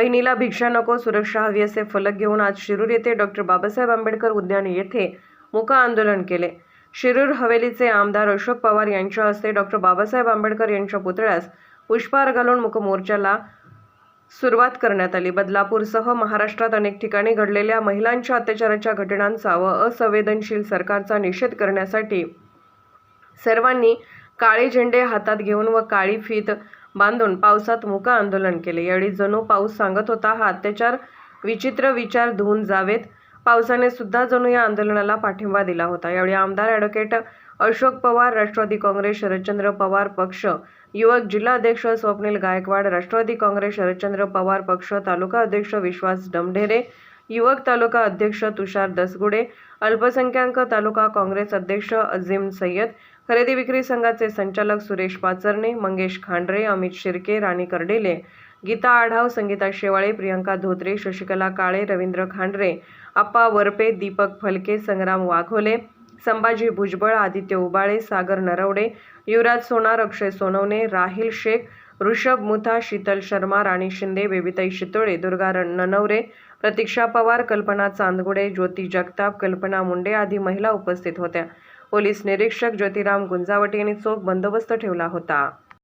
बहिणीला भिक्षा नको सुरक्षा हवी असे फलक घेऊन आज शिरूर येथे डॉक्टर बाबासाहेब आंबेडकर उद्यान येथे मुका आंदोलन केले. शिरूर हवेलीचे आमदार अशोक पवार यांच्या हस्ते डॉक्टर बाबासाहेब आंबेडकर यांच्या पुतळ्यास पुष्पहार घालून मुकमोर्चाला सुरुवात करण्यात आली. बदलापूरसह महाराष्ट्रात अनेक ठिकाणी घडलेल्या महिलांच्या अत्याचाराच्या घटनांचा व असंवेदनशील सरकारचा निषेध करण्यासाठी सर्वांनी काळे झेंडे हातात घेऊन व काळी फीत बांधून पावसात मुका आंदोलन केले. यावेळी जणू पाऊस सांगत होता हा अत्याचार विचित्र विचार धुवून जावेत. पावसाने सुद्धा जणू या आंदोलनाला पाठिंबा दिला होता. यावेळी आमदार ॲडव्होकेट अशोक पवार राष्ट्रवादी काँग्रेस शरदचंद्र पवार पक्ष युवक जिल्हा अध्यक्ष स्वप्नील गायकवाड राष्ट्रवादी काँग्रेस शरदचंद्र पवार पक्ष तालुका अध्यक्ष विश्वास डमढेरे युवक तालुका अध्यक्ष तुषार दसगुडे अल्पसंख्याक तालुका काँग्रेस अध्यक्ष अझीम सय्यद खरेदी विक्री संघाचे संचालक सुरेश पाचरणे मंगेश खांडरे अमित शिर्के राणी कर्डेले गीता आढाव संगीता शेवाळे प्रियंका धोत्रे शशिकला काळे रवींद्र खांडरे आप्पा वरपे दीपक फलके संग्राम वाघोले संभाजी भुजबळ आदित्य उबाळे सागर नरवडे युवराज सोनार अक्षय सोनवणे राहिल शेख ऋषभ मुथा शीतल शर्मा राणी शिंदे बेबीताई शितोळे दुर्गारण ननवरे प्रतीक्षा पवार कल्पना चांदगुडे ज्योती जगताप कल्पना मुंडे आदी महिला उपस्थित होत्या. पोलीस निरीक्षक ज्योतिराम गुंजावटे यांनी चोख बंदोबस्त ठेवला होता.